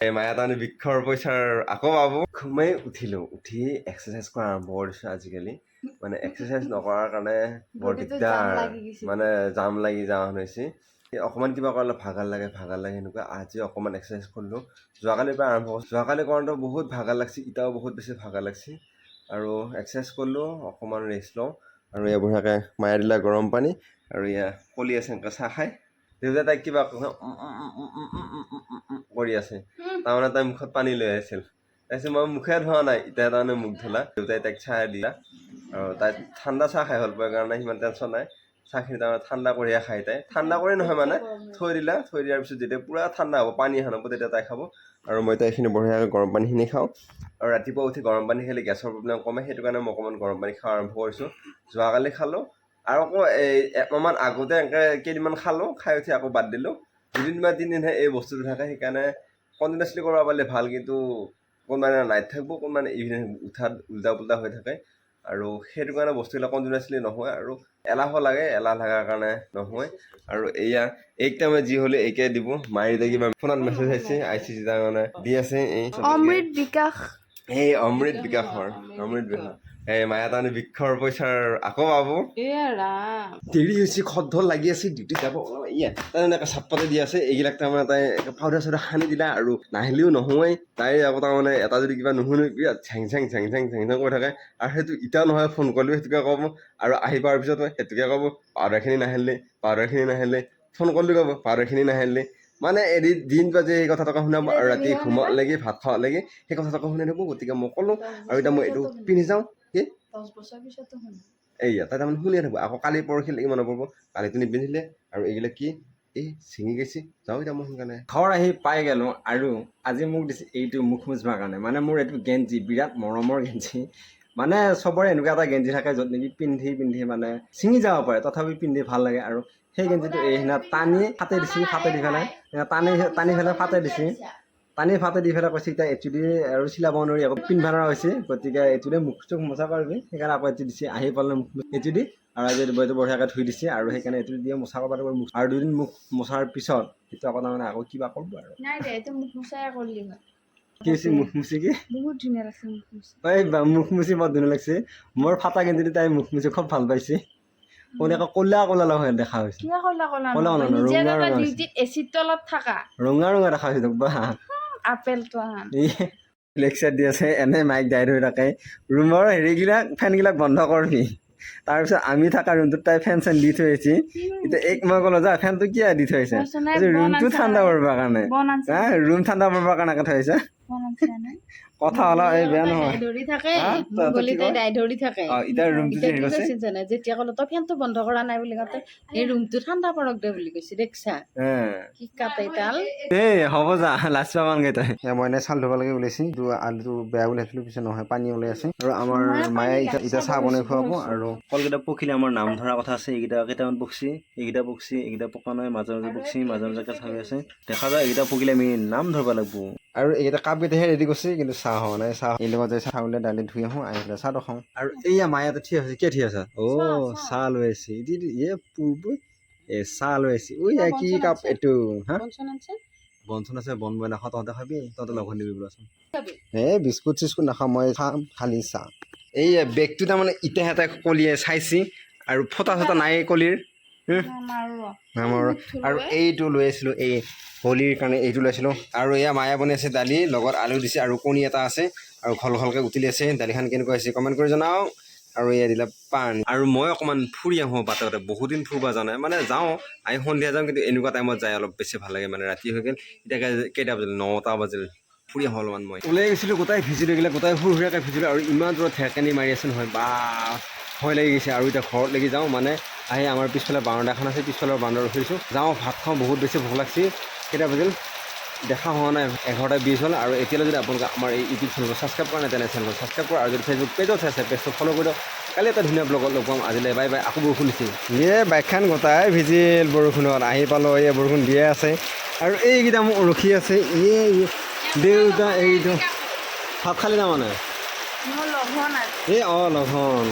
এই মায়াটানি বৃক্ষৰ পইচাৰ আকৌ পাব খুবেই উঠিলো উঠি এক্সাৰচাইজ কৰা আৰম্ভ কৰিছো আজিকালি মানে এক্সাৰচাইজ নকৰাৰ কাৰণে বৰ দিগদাৰ মানে জাম লাগি যাওঁ হৈছে অকণমান কিবা কৰিলে ভাগাল লাগে ভাগাল লাগে সেনেকুৱা আজি অকণমান এক্সাৰচাইজ কৰিলোঁ যোৱাকালিৰ পৰা আৰম্ভ কৰিছোঁ যোৱাকালি কৰোঁতে বহুত ভাগাল লাগিছে ইটাও বহুত বেছি ভাগাল লাগিছে আৰু এক্সাৰচাইজ কৰিলোঁ অকণমান ৰেষ্ট লওঁ আৰু এয়া বঢ়িয়াকৈ মায়া দিলা গৰম পানী আৰু এয়া কলি আছে এনেকৈ চাহ খাই দেউতাই তাইক কিবা কৰি আছে তাৰমানে তাই মুখত পানী লৈ আহিছিল। তাৰপিছত মই মুখে ধোৱা নাই, এতিয়া তাৰমানে মুখ ধুলা। দেউতাই তাইক চাহ দিলা। আৰু তাই ঠাণ্ডা চাহ খাই ভালো পায় কাৰণে সিমান টেনশ্যন নাই। চাহখিনি তাৰমানে ঠাণ্ডা কৰিহে খাই তাই। ঠাণ্ডা কৰি নহয় মানে থৈ দিলা। থৈ দিয়াৰ পিছত যেতিয়া পূৰা ঠাণ্ডা হ'ব, পানী এখন হ'ব তেতিয়া তাই খাব। আৰু মই তাই এইখিনি বঢ়িয়াকৈ গৰম পানীখিনি খাওঁ। আৰু ৰাতিপুৱা উঠি গৰম পানী খালে গেছৰ প্ৰব্লেম কমে, সেইটো কাৰণে মই অকণমান গৰম পানী খোৱা আৰম্ভ কৰিছোঁ। যোৱাকালি খালোঁ। আৰু আকৌ এই একমাহমান আগতে এনেকৈ কেইদিনমান খালোঁ। খাই উঠি আকৌ বাদ দিলোঁ। দুদিন বা তিনিদিনহে এই বস্তুটো থাকে, সেইকাৰণে কণ্টিনিউৱাছলি কৰিব পাৰিলে ভালো কিন্তু কোনোবাই নাইট থাকিব কোনোবাই ইভিনিং উঠাত উল্টা পুল্টা হৈ থাকে। আৰু সেইটো কাৰণে বস্তুবিলাক কণ্টিনিউৱাছলি নহয় আৰু এলাহো লাগে এলাহ লগাৰ কাৰণে নহয়। আৰু এয়া এইকেইটা মই যি হ'লে এইকে দিব মায়ে এতিয়া কিবা ফোনত মেছেজ আহিছে আই চি চি তাৰমানে দি আছে এই অমৃত বিকাশ। এই অমৃত বিকাশৰ অমৃত বিকাশ। এই মায়া তাৰমানে বৃক্ষৰ পইচাৰ আকৌ পাব? দেৰি হৈছে খদ্দল লাগি আছে ডিউটি যাব। অলপ ইয়া তাই এনেকৈ চাপপাতে দি আছে এইবিলাক তাৰমানে তাই পাউডাৰ চাউডাৰ সানি দিলা আৰু নাহিলেও নহয়েই। তাই আকৌ তাৰমানে এটা যদি কিবা নুশুনে বিৰাট ঝেং ঝেং ঝেং ঝেং ঝেং ঝেং কৰি থাকে। আৰু সেইটো এতিয়াও নহয় ফোন কৰিলেও সেইটোকে ক'ব। আৰু আহি পোৱাৰ পিছত সেইটোকে ক'ব পাউডাৰখিনি নাহিলে পাউডাৰখিনি নাহিলে ফোন কৰিলেও ক'ব পাউডাৰখিনি নাহিলে মানে এদিন দিন বাজে এই কথা টকা শুনাব আৰু ৰাতি ঘুমোৱালৈকে ভাত খোৱালৈকে সেই কথা টকা শুনাই থাকোঁ গতিকে মই ক'লোঁ আৰু এতিয়া মই এইটো পিন্ধি যাওঁ কি? শুনো এইয়া তাই তাৰমানে শুনিয়ে থাকোঁ আকৌ কালি পৰহিলৈকে মনত পৰিব কালিটো নিপিন্ধিলে আৰু এইগিলা কি? এই ছিঙি গৈছে যাওঁ এতিয়া মই সোনকালে। ঘৰ আহি পাই গ'লোঁ আৰু আজি মোক দিছে এইটো মুখ মুচিবৰ কাৰণে মানে মোৰ এইটো গেঞ্জি বিৰাট মৰমৰ গেঞ্জি মানে চবৰে এনেকুৱা এটা গেঞ্জি থাকে য'ত নেকি পিন্ধি পিন্ধি মানে ছিঙি যাব পাৰে। তথাপি পিন্ধি ভাল লাগে আৰু সেই গেঞ্জিটো এই সিদিনা টানি ফাটে দিছে ফাটে দি পেলাই। টানি টানি পেলাই ফাটে দিছে। টানি ফাটে দি পেলাই কৈছে এতিয়া এইটো আৰু চিলাব নোৱাৰি আকৌ পিন্ধিব নোৱাৰা হৈছে। গতিকে এইটো দি মুখ চুখ মোচা পাৰিবি সেইকাৰণে আকৌ এইটো দিছে। আহি পালে এইটো দি আৰু আজি এইটো বঢ়িয়াকৈ ধুই দিছে আৰু সেইকাৰণে এইটো দিয়ে মোচা কৰিব পাৰিব মুখ। আৰু দুদিন মুখ মোচাৰ পিছত সেইটো আকৌ তাৰমানে আকৌ কিবা কৰিব আৰু। নাই দে এইটো মুখ মোচাই কৰিলি কি হৈছে মুখ মুচি কি? বহুত ধুনীয়া লাগছে এই বৰ ধুনীয়া লাগিছে। মোৰ ফাটা গেঞ্জিটো তাই মুখ মুচি খুব ভালো পাইছে। ক'লে আকৌ ক'লা ক'লা লগা দেখা হৈছে। ক'লা ক'লা ক'লা ক'লা ৰঙা ৰঙা ডিউটিত এচিৰ তলত থাকা। ৰঙা ৰঙা দেখা হৈছে তোক বা। আপেলটো আহান লেকচাৰ দি আছে এনে মাইক দাই ধৰি থাকে। ৰুমৰ হেৰিবিলাক ফেনবিলাক বন্ধ কৰবি। তাৰপিছত আমি থকা ৰুমটোত তাই ফেন চেন দি থৈ আহিছে। এতিয়া এক মই ক'লো যা ফেনটো কিয় দি থৈ আহিছে? ৰুমটো ঠাণ্ডা নাই। কৰিবৰ কাৰণে। ৰুম ঠাণ্ডা কৰিবৰ কাৰণে থৈ আহিছে। falan filan. কথা অলপ এই বেয়া নহয়। ধৰি থাকে হা? মোৰ তই- তই গলি কি তাই কয়? দাই ধৰি থাকে। অ এতিয়া ৰুমটো যে কৈছে? কৈছিল জানে? যেতিয়া ক'লে তই ফেনটো বন্ধ কৰা নাই বুলি কওঁতে এই ৰুমটো ঠাণ্ডা পৰক দে বুলি কৈছে দেখছা? হা কি কাটে তাল? এই হ'ব যা লাজ পাবানগৈ তই। মই এনে চাউল ধুব লাগে ওলাইছি তো আলুটো বেয়া ওলাইছিলোঁ পিছত নহয় পানী ওলাই আছে। আৰু আমাৰ মায়ে এতিয়া এতিয়া চাহ বনাই খুৱাব আৰু কলকেইটা পকিলে আমাৰ নাম ধৰা কথা আছে এইকেইটা কেইটামান পকছি এইকেইটা পকছি এইকেইটা পকা নাই মাজে মাজে পকছি মাজে মাজে চাই আছে। দেখা যায় এইকেইটা পকিলে আমি নাম ধৰিব লাগিব। আৰু এইকেইটা কাপকেইটাহে ৰেডি কৰিছে কিন্তু চাহ হোৱা নাই চাহ এই লগত যে চাহ উলিয়াই দালি ধুই আহোঁ আহি পেলাই চাহটো খাওঁ আৰু এইয়া মায়ে ইয়াতে ঠিক আছে কিয় ঠিক আছে অ চাহ লৈ আহিছে। ইয়ে পূৰ্ব এ চাহ লৈ আহিছে। ঐ কি কাপ এইটো হা? বনচোন আছে? বন বনাই নাখাওঁ তহঁতে খাবি? তহঁতে লঘন দিবি বোলাচোন? হে বিস্কুট চিস্কুট নাখাওঁ মই খাম খালি চাহ। এই বেগটো তাৰমানে ইটা সিহঁতে কলিয়ে চাইছি আৰু ফটা চটা নাই কলিৰ। আৰু এইটো লৈ আছিলোঁ এই হোলীৰ কাৰণে এইটো লৈছিলোঁ আৰু এয়া মায়ে বনাই আছে দালি লগত আলু দিছে আৰু কণী এটা আছে। আৰু ঘল ঘলকৈ উতলি আছে। দালিখন কেনেকুৱা হৈছে কমেণ্ট কৰি জনাওঁ আৰু এয়া দিলে পান। আৰু মই অকণমান ফুৰি আহোঁ বাটে বাটে। বহুত দিন ফুৰিব যোৱা নাই। মানে যাওঁ আহি সন্ধিয়া যাওঁ কিন্তু এনেকুৱা টাইমত যাই অলপ বেছি ভালো লাগে। মানে ৰাতি হৈ গ'ল। এতিয়া কেইটা বাজিল? নটা বাজিল। ফুৰি আহোঁ অলপমান মই। ওলাই গৈছিলোঁ গোটাই ভিজিলোঁ গোটাই সৰু সুৰাকৈ ভিজিলোঁ। আৰু ইমান দূৰত ঢেৰকানি মাৰি আছে নহয়। বা ভয় লাগি গৈছে আৰু এতিয়া ঘৰত লাগি যাওঁ মানে আহি আমাৰ পিছফালে বাৰাণ্ডা এখন আছে পিছফালৰ বাৰাণ্ডাত ৰখিছোঁ যাওঁ ভাত খাওঁ বহুত বেছি ভোক লাগছে। কেইটা বাজিল? দেখা হোৱা নাই এঘাৰটা বিছ হ'ল। আৰু এতিয়ালৈ যদি আপোনালোকে আমাৰ এই ইউটিউব চেনেলটো ছাবস্ক্ৰাইব কৰা নাই তেনে চেনেলটো ছাবস্ক্ৰাইব কৰা আৰু যদি ফেচবুক পেজত আছে পেজটো ফ'ল' কৰি দিয়ক। কালি এটা ধুনীয়া ব্লগত লগ পাম। আজিলৈ বাই বাই আকৌ বৰষুণ দিছে। ইয়ে বাইকখন গোটাই ভিজিল বৰষুণত। আহি পালোঁ এই বৰষুণ দিয়ে আছে। আৰু এইকেইটা মোক ৰখি আছে। ইয়ে ইয়ে। দেউতা এইটো। ভাত খালি তাৰমানে লঘন এই অঁ লঘন